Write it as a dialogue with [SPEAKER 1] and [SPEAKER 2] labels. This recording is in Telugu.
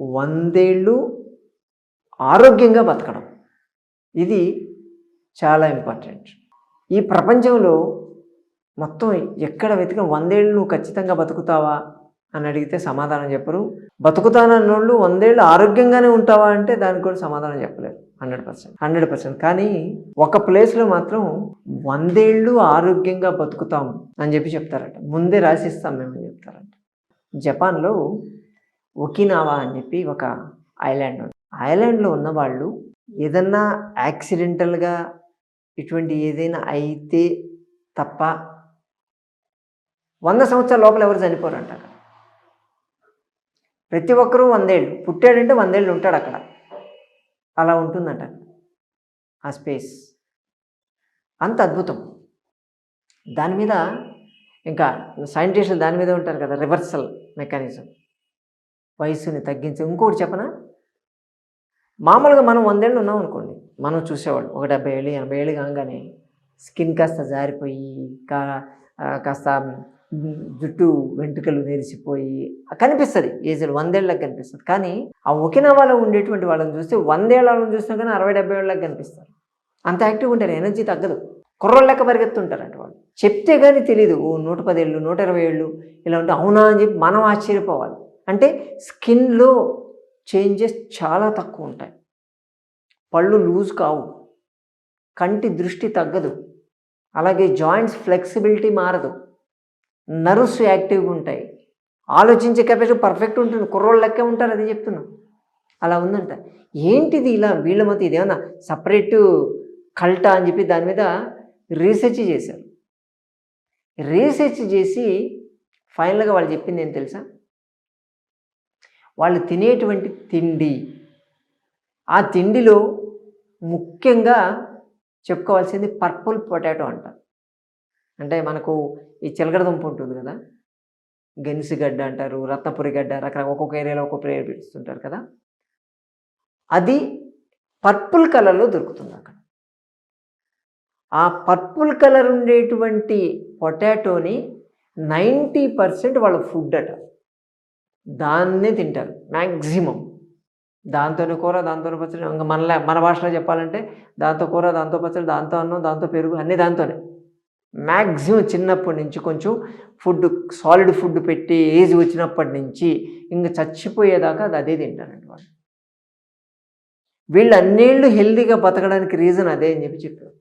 [SPEAKER 1] వందేళ్ళు ఆరోగ్యంగా బతకడం. ఇది చాలా ఇంపార్టెంట్. ఈ ప్రపంచంలో మొత్తం ఎక్కడ వెతికిన వందేళ్ళు నువ్వు ఖచ్చితంగా బతుకుతావా అని అడిగితే సమాధానం చెప్పరు. బతుకుతానన్నోళ్ళు వందేళ్ళు ఆరోగ్యంగానే ఉంటావా అంటే దానికి కూడా సమాధానం చెప్పలేరు. Hundred percent. Hundred percent. కానీ ఒక ప్లేస్లో మాత్రం వందేళ్ళు ఆరోగ్యంగా బతుకుతాం అని చెప్పి చెప్తారట. ముందే రాసిస్తాం మేము చెప్తారంట చెప్తారట. జపాన్లో ఒకినావా అని చెప్పి ఒక ఐలాండ్ ఉంది. ఐలాండ్లో ఉన్న వాళ్ళు ఏదన్నా యాక్సిడెంటల్గా ఇటువంటి ఏదైనా అయితే తప్ప వంద సంవత్సరాల లోపల ఎవరు చనిపోరంట ప్రతి ఒక్కరూ వందేళ్ళు పుట్టాడంటే వందేళ్ళు ఉంటాడు అక్కడ. అలా ఉంటుందంట ఆ స్పేస్. అంత అద్భుతం. దాని మీద ఇంకా సైంటిస్టులు దాని మీద ఉంటారు కదా రివర్సల్ మెకానిజం. వయసుని తగ్గించి ఇంకోటి చెప్పనా? మామూలుగా మనం వందేళ్ళు ఉన్నాం అనుకోండి. మనం చూసేవాళ్ళు. ఒక డెబ్బై ఏళ్ళు ఎనభై ఏళ్ళు కాగానే స్కిన్ కాస్త జారిపోయి కా కాస్త జుట్టు వెంట్రుకలు నెరిసిపోయి కనిపిస్తుంది. ఏజ్లో వందేళ్ళకి కనిపిస్తుంది. కానీ ఆ ఒకినవాలో ఉండేటువంటి వాళ్ళని చూస్తే వందేళ్ళ చూసినా కానీ అరవై డెబ్బై ఏళ్ళకి కనిపిస్తారు. అంత యాక్టివ్గా ఉంటారు. ఎనర్జీ తగ్గదు. కుర్రోళ్ళ లెక్క పరిగెత్తుంటారంట వాళ్ళు. చెప్తే కానీ తెలియదు ఓ నూట పదేళ్ళు నూట ఇరవై ఏళ్ళు ఇలా ఉంటే అవునా అని చెప్పి మనం ఆశ్చర్యపోవాలి. అంటే స్కిన్లో చేంజెస్ చాలా తక్కువ ఉంటాయి. పళ్ళు లూజ్ కావు. కంటి దృష్టి తగ్గదు. అలాగే జాయింట్స్ ఫ్లెక్సిబిలిటీ మారదు. నర్వ్స్ యాక్టివ్గా ఉంటాయి. ఆలోచించే కెపాసిటీ పర్ఫెక్ట్ ఉంటుంది. కుర్రోళ్ళ లెక్కే ఉంటారు అది చెప్తున్నాం. అలా ఉందంట. ఏంటిది ఇలా వీళ్ళ మధ్య ఇదేమన్నా సపరేట్ కల్టా అని చెప్పి దాని మీద రీసెర్చ్ చేశారు. రీసెర్చ్ చేసి ఫైనల్గా వాళ్ళు చెప్పింది ఏం తెలుసా? వాళ్ళు తినేటువంటి తిండి. ఆ తిండిలో ముఖ్యంగా చెప్పుకోవాల్సింది పర్పుల్ పొటాటో అంటారు అంటే మనకు ఈ చిలకడ దుంప ఉంటుంది కదా? గెనిసిగడ్డ అంటారు రత్నపురి గడ్డ రకరకాల ఒక్కొక్క ఏరియాలో ఒక్కొక్క పేరు పిలుస్తుంటారు కదా? అది పర్పుల్ కలర్లో దొరుకుతుంది అక్కడ. ఆ పర్పుల్ కలర్ ఉండేటువంటి పొటాటోని నైంటీ పర్సెంట్ వాళ్ళ ఫుడ్ అట. దాన్నే తింటారు మ్యాక్సిమం దాంతోనే కూర దాంతోనే పచ్చడి ఇంకా మన మన భాషలో చెప్పాలంటే దాంతో కూర దాంతో పచ్చడి దాంతో అన్నం దాంతో పెరుగు అన్నీ దాంతోనే. మ్యాక్సిమం చిన్నప్పటి నుంచి కొంచెం ఫుడ్ సాలిడ్ ఫుడ్ పెట్టి ఏజ్ వచ్చినప్పటి నుంచి ఇంకా చచ్చిపోయేదాకా అది అదే తింటారండి వాళ్ళు. వీళ్ళు అన్నేళ్ళు హెల్తీగా బతకడానికి రీజన్ అదే అని చెప్పి చెప్పారు.